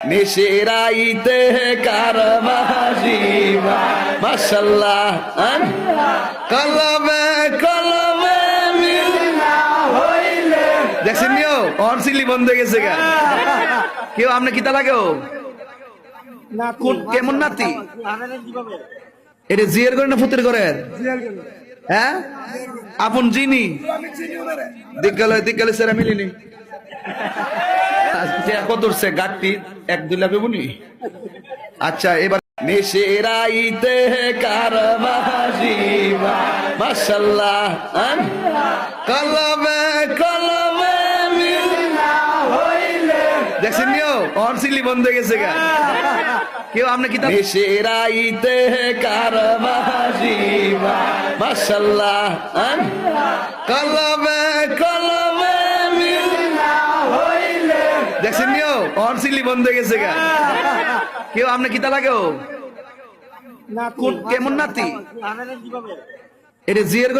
নিশিরাইতে কারমাজিবা মাশাল্লাহ? কলমে কলমে দেখছেন নিও অন সিলি বন্ধ হয়ে গেছে গা। কেউ আপনি কিতা লাগেও কোন কেমন নাতি? এটা জিয়ার করে না ফুতের করে হ্যাঁ? আপন জিনি? দিগ্গালে দিগ্গালে সেরা মিলিনি। কত সে গাঠটি এক, দুই লাভ আচ্ছা এবার নিশিরাইতে কারমাজিবা মাশাল্লাহ, আন? কলমে কলমে বন্ধ হয়ে গেছে গা কেউ আপনি কি নিশিরাইতে কারমাজিবা মাশাল্লাহ, আন? কলমে কলমে দেখছেন নিও অন সিলি বন্ধ হয়ে গেছে গা। কেউ আপনি কিতা লাগে কেমন নাতি? এটা জিয়ার